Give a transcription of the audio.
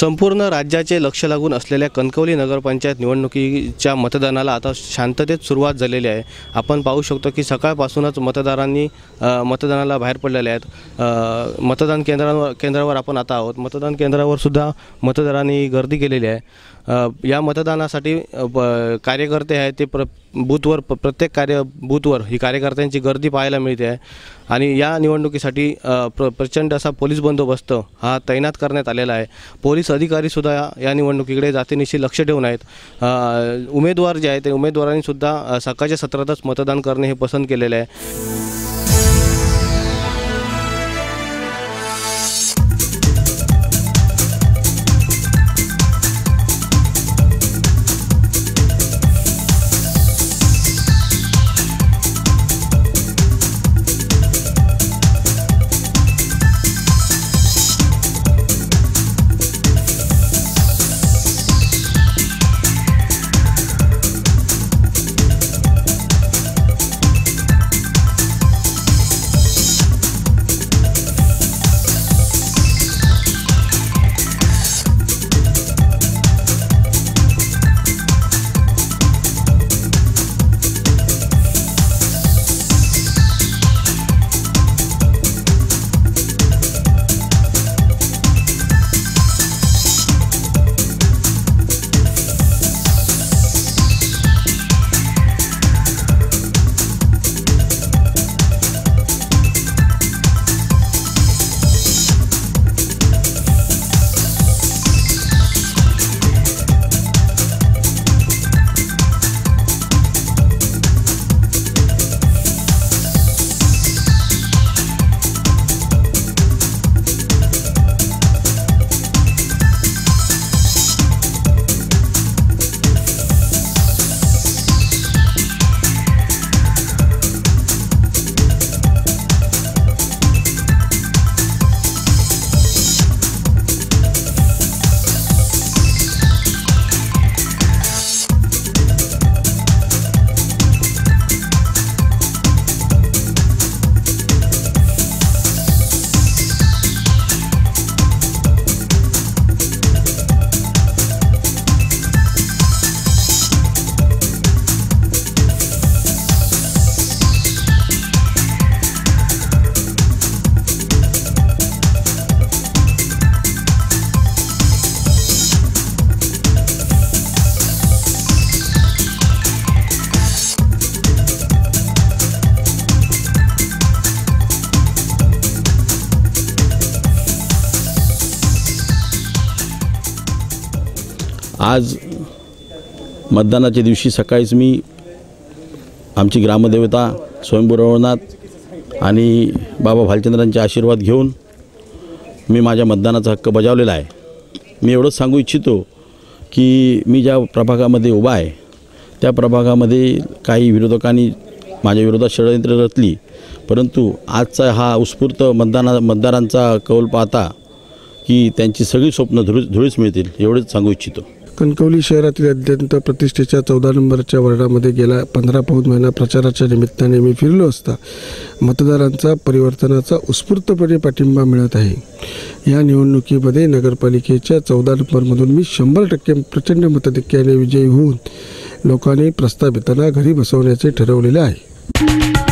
संपूर्ण राज्याचे लक्ष लागून असलेल्या कणकवली नगरपंचायत निवडणुकीच्या मतदानाला आता शांततेत सुरुवात झालेली आहे. आपण पाहू शकतो की सकाळपासूनच मतदारांनी मतदानाला बाहेर पडलेले आहेत. मतदान केंद्रांवर केंद्रावर आपण आता आहोत. मतदान केंद्रावर सुद्धा मतदारांनी गर्दी केलेली आहे. या मतदानासाठी कार्यकर्ते आहेत ते प्र बूथवर प- प्रत्येक कार्य बूथवर ही कार्यकर्त्यांची गर्दी पाहायला मिळते. आहे आणि या निवडणुकीसाठी प्र प्रचंड असा पोलीस बंदोबस्त हा तैनात करण्यात आलेला आहे. पोलीस अधिकारीसुद्धा या- निवडणुकीकडे जातीनिशी लक्ष ठेवून आहेत. उमेदवार जे आहेत ते उमेदवारांनीसुद्धा सकाळच्या सत्रातच मतदान करणे हे पसंत केलेले आहे. आज मतदानाच्या दिवशी सकाळीच मी आमची ग्रामदेवता स्वयंभूरवनाथ आणि बाबा भालचंद्रांचे आशीर्वाद घेऊन मी माझ्या मतदानाचा हक्क बजावलेला आहे. मी एवढंच सांगू इच्छितो की मी ज्या प्रभागामध्ये उभा आहे त्या प्रभागामध्ये काही विरोधकांनी माझ्या विरोधात षडयंत्र रचली परंतु आजचा हा उत्स्फूर्त मतदाना मतदारांचा कौल पाहता की त्यांची सगळी स्वप्न धुळी धुळीच मिळतील एवढंच सांगू इच्छितो. कणकवली शहरातील अत्यंत प्रतिष्ठेच्या चौदा नंबरच्या वॉर्डामध्ये गेला पंधरा पाऊन महिना प्रचाराच्या निमित्ताने मी फिरलो असता मतदारांचा परिवर्तनाचा उत्स्फूर्तपणे पाठिंबा मिळत आहे. या निवडणुकीमध्ये नगरपालिकेच्या चौदा नंबरमधून मी शंभर टक्के प्रचंड मताधिक्याने विजयी होऊन लोकांनी प्रस्तावितांना घरी बसवण्याचे ठरवलेले आहे.